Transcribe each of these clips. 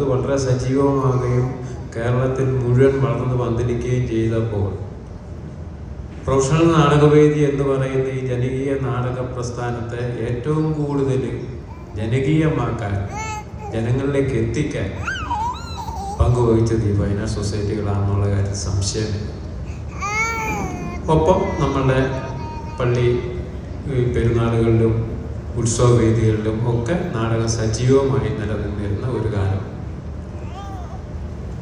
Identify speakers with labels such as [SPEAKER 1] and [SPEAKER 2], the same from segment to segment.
[SPEAKER 1] അത് വളരെ സജീവമാകുകയും കേരളത്തിൽ മുഴുവൻ വളർന്നു വന്നിരിക്കുകയും ചെയ്തപ്പോൾ. പ്രൊഫഷണൽ നാടകവേദി എന്ന് പറയുന്ന ഈ ജനകീയ നാടക പ്രസ്ഥാനത്തെ ഏറ്റവും കൂടുതൽ ജനകീയമാക്കാൻ ജനങ്ങളിലേക്ക് എത്തിക്കാൻ പങ്കുവഹിച്ചത് ഈ ഫൈനാൻസ് സൊസൈറ്റികളാണെന്നുള്ള കാര്യത്തിൽ സംശയം. ഒപ്പം നമ്മളുടെ പള്ളി പെരുന്നാളുകളിലും ഉത്സവവേദികളിലും ഒക്കെ നാടകം സജീവമായി നിലനിന്നിരുന്ന ഒരു കാലം.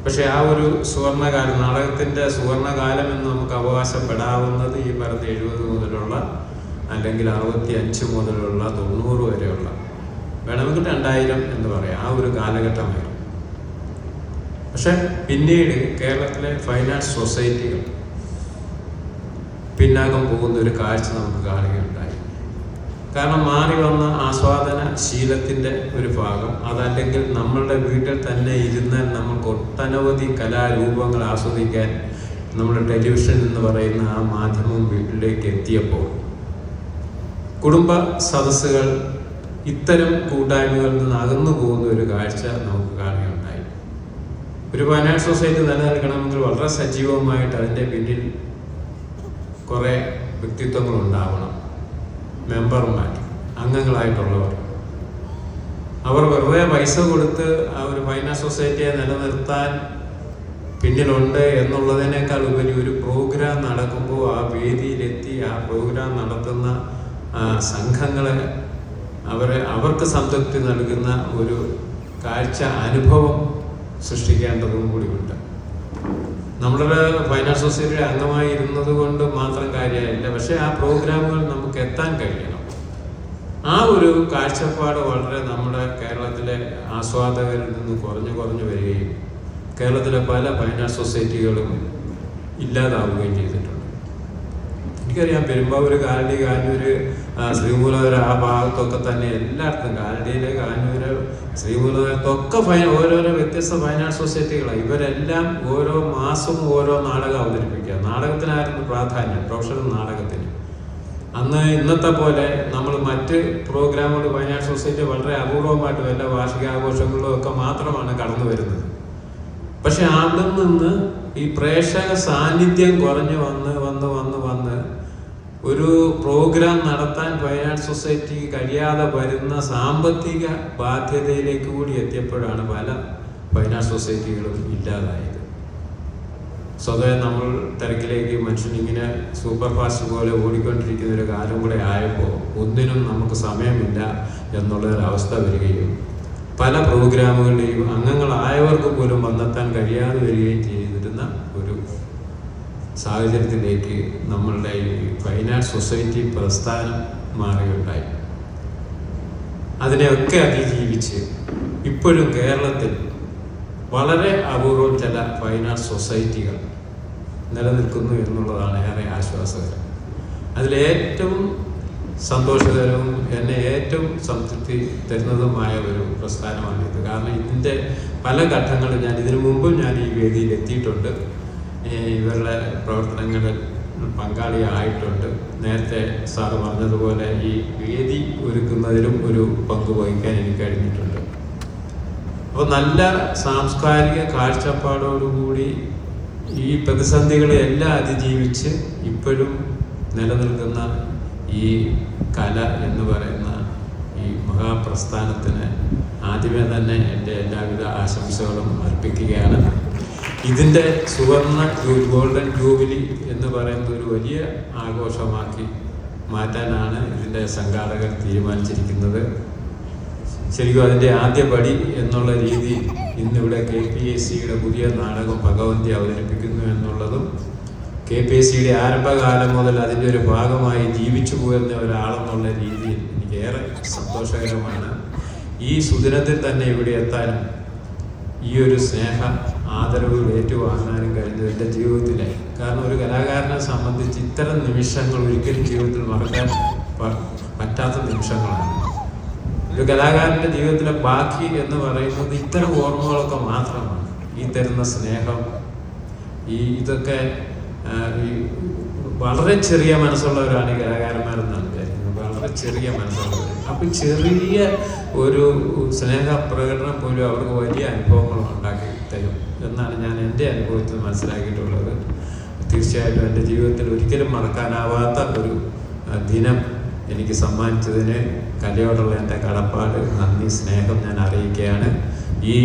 [SPEAKER 1] പക്ഷെ ആ ഒരു സുവർണകാലം നാടകത്തിന്റെ സുവർണകാലം എന്ന് നമുക്ക് അവകാശപ്പെടാവുന്നത് ഈ പറഞ്ഞ എഴുപത് മുതലുള്ള അല്ലെങ്കിൽ അറുപത്തി അഞ്ച് മുതലുള്ള തൊണ്ണൂറ് വരെയുള്ള വേണമെങ്കിൽ രണ്ടായിരം എന്ന് പറയാം. ആ ഒരു കാലഘട്ടമായിരുന്നു. പക്ഷെ പിന്നീട് കേരളത്തിലെ ഫൈനാൻസ് സൊസൈറ്റികൾ പിന്നാക്കം പോകുന്ന ഒരു കാഴ്ച നമുക്ക് കാണുകയുണ്ടായി. കാരണം മാറി വന്ന ആസ്വാദന ശീലത്തിന്റെ ഒരു ഭാഗം അതല്ലെങ്കിൽ നമ്മളുടെ വീട്ടിൽ തന്നെ ഇരുന്നാൽ നമുക്ക് ഒട്ടനവധി കലാരൂപങ്ങൾ ആസ്വദിക്കാൻ നമ്മുടെ ടെലിവിഷൻ എന്ന് പറയുന്ന ആ മാധ്യമം വീട്ടിലേക്ക് എത്തിയപ്പോൾ കുടുംബ സദസ്സുകൾ ഇത്തരം കൂട്ടായ്മകളിൽ നിന്ന് അകന്നു പോകുന്ന ഒരു കാഴ്ച നമുക്ക് കാണുകയുണ്ടായി. ഒരു ഫൈനാൻസ് സൊസൈറ്റി നിലനിൽക്കണമെങ്കിൽ വളരെ സജീവമായിട്ട് അതിന്റെ പിന്നിൽ കുറേ വ്യക്തിത്വങ്ങൾ ഉണ്ടാവണം. മെമ്പർമാർ അംഗങ്ങളായിട്ടുള്ളവർ. അവർ വെറുതെ പൈസ കൊടുത്ത് ആ ഒരു ഫൈനാൻസ് സൊസൈറ്റിയെ നിലനിർത്താൻ പിന്നിലുണ്ട് എന്നുള്ളതിനേക്കാൾ ഉപരി ഒരു പ്രോഗ്രാം നടക്കുമ്പോൾ ആ വേദിയിലെത്തി ആ പ്രോഗ്രാം നടത്തുന്ന സംഘങ്ങളെ അവരെ അവർക്ക് സംതൃപ്തി നൽകുന്ന ഒരു കാഴ്ച അനുഭവം സൃഷ്ടിക്കേണ്ടതും കൂടിയുണ്ട്. നമ്മുടെ ഫൈനാൻസ് സൊസൈറ്റിയുടെ അംഗമായി ഇരുന്നത് കൊണ്ട് മാത്രം കാര്യമായില്ല. പക്ഷെ ആ പ്രോഗ്രാമുകൾ നമുക്ക് എത്താൻ കഴിയണം. ആ ഒരു കാഴ്ചപ്പാട് വളരെ നമ്മുടെ കേരളത്തിലെ ആസ്വാദകരിൽ നിന്ന് കുറഞ്ഞു കുറഞ്ഞു വരികയും കേരളത്തിലെ പല ഫൈനാൻസ് സൊസൈറ്റികളും ഇല്ലാതാവുകയും ചെയ്തിട്ടുണ്ട്. എനിക്കറിയാം പെരുമ്പാവൂർ കാലടി കാഞ്ഞൂര് ആ, ശ്രീമൂലധര ആ ഭാഗത്തൊക്കെ തന്നെ എല്ലായിടത്തും കാലടിയിലെ കാഞ്ഞൂര് ശ്രീമൂലവരത്തൊക്കെ ഫൈൻ ഓരോരോ വ്യത്യസ്ത ഫൈനാൻസ് സൊസൈറ്റികളാണ് ഇവരെല്ലാം ഓരോ മാസവും ഓരോ നാടകം അവതരിപ്പിക്കുക. നാടകത്തിനായിരുന്നു പ്രാധാന്യം പ്രൊഫഷണൽ നാടകത്തിന്. അന്ന് ഇന്നത്തെ പോലെ നമ്മൾ മറ്റ് പ്രോഗ്രാമുകൾ ഫൈനാൻസ് സൊസൈറ്റി വളരെ അപൂർവമായിട്ട് വല്ല വാർഷികാഘോഷങ്ങളിലും ഒക്കെ മാത്രമാണ് കടന്നു വരുന്നത്. പക്ഷെ അവിടെ നിന്ന് ഈ പ്രേക്ഷക സാന്നിധ്യം കുറഞ്ഞു വന്ന് വന്ന് വന്ന് ഒരു പ്രോഗ്രാം നടത്താൻ ഫൈനാൻസ് സൊസൈറ്റി കഴിയാതെ വരുന്ന സാമ്പത്തിക ബാധ്യതയിലേക്ക് കൂടി എത്തിയപ്പോഴാണ് പല ഫൈനാൻസ് സൊസൈറ്റികളും ഇല്ലാതായത്. സ്വതവേ നമ്മൾ തിരക്കിലേക്ക് മനുഷ്യൻ ഇങ്ങനെ സൂപ്പർ ഫാസ്റ്റ് പോലെ ഓടിക്കൊണ്ടിരിക്കുന്ന ഒരു കാലം കൂടെ ആയപ്പോൾ ഒന്നിനും നമുക്ക് സമയമില്ല എന്നുള്ളൊരവസ്ഥ വരികയും പല പ്രോഗ്രാമുകളുടെയും അംഗങ്ങളായവർക്ക് പോലും വന്നെത്താൻ കഴിയാതെ വരികയും സാഹചര്യത്തിലേക്ക് നമ്മളുടെ ഈ ഫൈനാൻസ് സൊസൈറ്റി പ്രസ്ഥാനം മാറുകയുണ്ടായി. അതിനെയൊക്കെ അതിജീവിച്ച് ഇപ്പോഴും കേരളത്തിൽ വളരെ അപൂർവം ചില ഫൈനാൻസ് സൊസൈറ്റികൾ നിലനിൽക്കുന്നു എന്നുള്ളതാണ് ഏറെ ആശ്വാസകരം. അതിലേറ്റവും സന്തോഷകരവും എന്നെ ഏറ്റവും സംതൃപ്തി തരുന്നതുമായ ഒരു പ്രസ്ഥാനമാണിത്. കാരണം ഇതിന്റെ പല ഘട്ടങ്ങളും ഞാൻ ഇതിനു മുമ്പും ഞാൻ ഈ വേദിയിൽ എത്തിയിട്ടുണ്ട്. ഇവരുടെ പ്രവർത്തനങ്ങളിൽ പങ്കാളിയായിട്ടുണ്ട് നേരത്തെ സാറ് പറഞ്ഞതുപോലെ ഈ വേദി ഒരുക്കുന്നതിലും ഒരു പങ്ക് വഹിക്കാൻ എനിക്ക് കഴിഞ്ഞിട്ടുണ്ട്. അപ്പോൾ നല്ല സാംസ്കാരിക കാഴ്ചപ്പാടോടുകൂടി ഈ പ്രതിസന്ധികളെല്ലാം അതിജീവിച്ച് ഇപ്പോഴും നിലനിൽക്കുന്ന ഈ കല എന്ന് പറയുന്ന ഈ മഹാപ്രസ്ഥാനത്തിന് ആദ്യമേ തന്നെ എന്റെ എല്ലാവിധ ആശംസകളും അർപ്പിക്കുകയാണ്. ഇതിന്റെ സുവർണ ഗോൾഡൻ ജൂബിലി എന്ന് പറയുന്ന ഒരു വലിയ ആഘോഷമാക്കി മാറ്റാനാണ് ഇതിന്റെ സംഘാടകർ തീരുമാനിച്ചിരിക്കുന്നത്. ശരിക്കും അതിന്റെ ആദ്യ പടി എന്നുള്ള രീതി ഇന്നിവിടെ കെ പി എസ് സിയുടെ പുതിയ നാടകം ഭഗവന്തി അവതരിപ്പിക്കുന്നു എന്നുള്ളതും കെ പി എസ് സിയുടെ ആരംഭകാലം മുതൽ അതിന്റെ ഒരു ഭാഗമായി ജീവിച്ചു പോരുന്ന ഒരാളെന്നുള്ള രീതിയിൽ എനിക്ക് ഏറെ സന്തോഷകരമാണ്. ഈ സുദിനത്തിൽ തന്നെ ഇവിടെ എത്താനും ഈ ഒരു സ്നേഹ ആദരവ് ഏറ്റുവാങ്ങാനും കഴിഞ്ഞു എന്റെ ജീവിതത്തിലെ. കാരണം ഒരു കലാകാരനെ സംബന്ധിച്ച് ഇത്തരം നിമിഷങ്ങൾ ഒരിക്കലും ജീവിതത്തിൽ മറക്കാൻ പറ്റാത്ത നിമിഷങ്ങളാണ്. ഒരു കലാകാരന്റെ ജീവിതത്തിലെ ബാക്കി എന്ന് പറയുന്നത് ഇത്തരം ഓർമ്മകളൊക്കെ മാത്രമാണ്. ഈ തരുന്ന സ്നേഹം ഈ ഇതൊക്കെ വളരെ ചെറിയ മനസ്സുള്ളവരാണ് ഈ കലാകാരന്മാരെന്നാണ്. വളരെ ചെറിയ മനസ്സാണ്. അപ്പൊ ചെറിയ ഒരു സ്നേഹ പ്രകടനം പോലും അവർക്ക് വലിയ അനുഭവങ്ങൾ ഉണ്ടാക്കി തരും എന്നാണ് ഞാൻ എന്റെ അനുഭവത്തിൽ മനസ്സിലാക്കിയിട്ടുള്ളത്. തീർച്ചയായിട്ടും എന്റെ ജീവിതത്തിൽ ഒരിക്കലും മറക്കാനാവാത്ത ഒരു ദിനം എനിക്ക് സമ്മാനിച്ചതിന് കലയോടുള്ള എന്റെ കടപ്പാട് നന്ദി സ്നേഹം ഞാൻ അറിയിക്കുകയാണ്. ഈ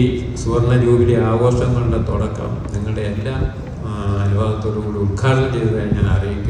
[SPEAKER 1] സുവർണ ജൂബിലി ആഘോഷങ്ങളുടെ തുടക്കം നിങ്ങളുടെ എല്ലാ ആ, അനുഭവത്തോടു കൂടി ഉദ്ഘാടനം ചെയ്തതായി ഞാൻ അറിയിക്കുന്നു.